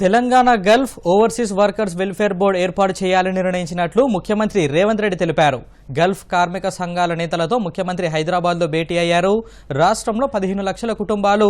Telangana Gulf overseas workers welfare board ఏర్పాటు చేయాలని నిర్ణయించినట్లు ముఖ్యమంత్రి రేవంత్ రెడ్డి తెలిపారు. గల్ఫ్ కార్మిక సంఘాల నేతలతో ముఖ్యమంత్రి హైదరాబాద్లో భేటీ అయ్యారు. రాష్ట్రంలో పదిహేను లక్షల కుటుంబాలు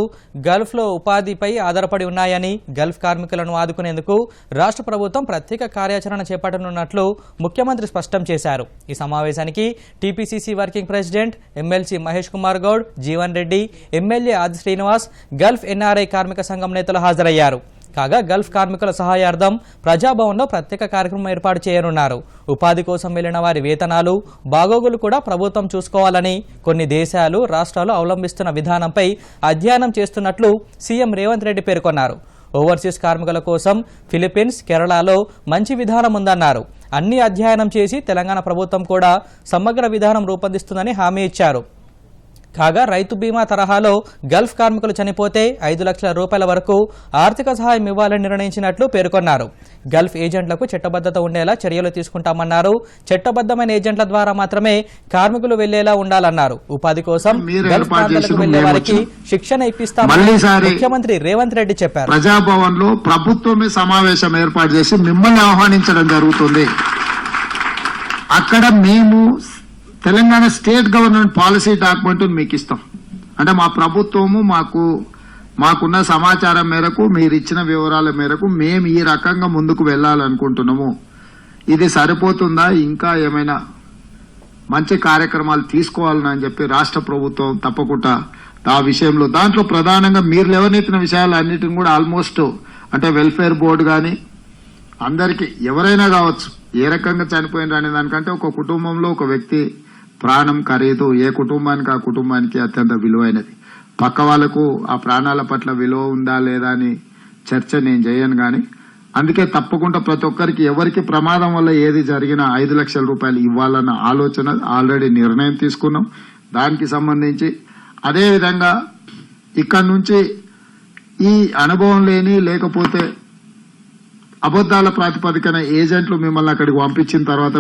గల్ఫ్లో ఉపాధిపై ఆధారపడి ఉన్నాయని గల్ఫ్ కార్మికులను ఆదుకునేందుకు రాష్ట్ర ప్రభుత్వం ప్రత్యేక కార్యాచరణ చేపట్టనున్నట్లు ముఖ్యమంత్రి స్పష్టం చేశారు. ఈ సమావేశానికి TPCC working president MLC Mahesh Kumar Goud Jeevan Reddy MLA Adi Srinivas Gulf NRI కార్మిక సంఘం నేతలు హాజరయ్యారు. కాగా గల్ఫ్ కార్మికుల సహాయార్థం ప్రజాభవన్లో ప్రత్యేక కార్యక్రమం ఏర్పాటు చేయనున్నారు. ఉపాధి కోసం వెళ్ళిన వారి వేతనాలు బాగోగులు కూడా ప్రభుత్వం చూసుకోవాలని కొన్ని దేశాలు రాష్ట్రాలు అవలంబిస్తున్న విధానంపై అధ్యయనం చేస్తున్నట్లు సీఎం రేవంత్ రెడ్డి పేర్కొన్నారు. ఓవర్సీస్ కార్మికుల కోసం ఫిలిప్పీన్స్ కేరళలో మంచి విధానం ఉందన్నారు. అన్ని అధ్యయనం చేసి తెలంగాణ ప్రభుత్వం కూడా సమగ్ర విధానం రూపొందిస్తుందని హామీ ఇచ్చారు. కాగా రైతు బీమా తరహాలో గల్ఫ్ కార్మికులు చనిపోతే ఐదు లక్షల రూపాయల వరకు ఆర్థిక సహాయం ఇవ్వాలని నిర్ణయించినట్లు పేర్కొన్నారు. గల్ఫ్ ఏజెంట్లకు చట్టబద్ధత ఉండేలా చర్యలు తీసుకుంటామన్నారు. చట్టబద్ధమైన ఏజెంట్ల ద్వారా మాత్రమే కార్మికులు వెళ్ళేలా ఉండాలన్నారు. ఉపాధి కోసం గల్ఫ్ ప్రాంతాలకు వెళ్ళే వారికి. శిక్షణ ఇప్పిస్తామని ముఖ్యమంత్రి రేవంత్ రెడ్డి చెప్పారు. ప్రజాభవన్లో ప్రభుత్వమే సమావేశం ఏర్పాటు చేసి మిమ్మల్ని ఆహ్వానించడం జరుగుతుంది. అక్కడ మేము Telangana state government policy document మీకు ఇస్తాం. అంటే మా ప్రభుత్వము మాకు మాకున్న సమాచారం మేరకు మీరు ఇచ్చిన వివరాల మేరకు మేము ఈ రకంగా ముందుకు వెళ్ళాలనుకుంటున్నాము. ఇది సరిపోతుందా? ఇంకా ఏమైనా మంచి కార్యక్రమాలు తీసుకోవాలని అని చెప్పి రాష్ట్ర ప్రభుత్వం తప్పకుండా ఆ విషయంలో దాంట్లో ప్రధానంగా మీరు లేవనెత్తిన విషయాలు అన్నిటిని కూడా ఆల్మోస్ట్ అంటే వెల్ఫేర్ బోర్డు కానీ అందరికీ ఎవరైనా కావచ్చు ఏ రకంగా చనిపోయిన అనే దానికంటే ఒక కుటుంబంలో ఒక వ్యక్తి ప్రాణం ఖరీదు ఏ కుటుంబానికి ఆ కుటుంబానికి అత్యంత విలువైనది. పక్క వాళ్ళకు ఆ ప్రాణాల పట్ల విలువ ఉందా లేదా అని చర్చ నేను చేయను గాని అందుకే తప్పకుండా ప్రతి ఒక్కరికి ఎవరికి ప్రమాదం వల్ల ఏది జరిగినా ఐదు లక్షల రూపాయలు ఇవ్వాలన్న ఆలోచన ఆల్రెడీ నిర్ణయం తీసుకున్నాం. దానికి సంబంధించి అదేవిధంగా ఇక్కడి ఇక్కడ నుంచి ఈ అనుభవం లేని లేకపోతే అబద్దాల ప్రాతిపదికన ఏజెంట్లు మిమ్మల్ని అక్కడికి పంపించిన తర్వాత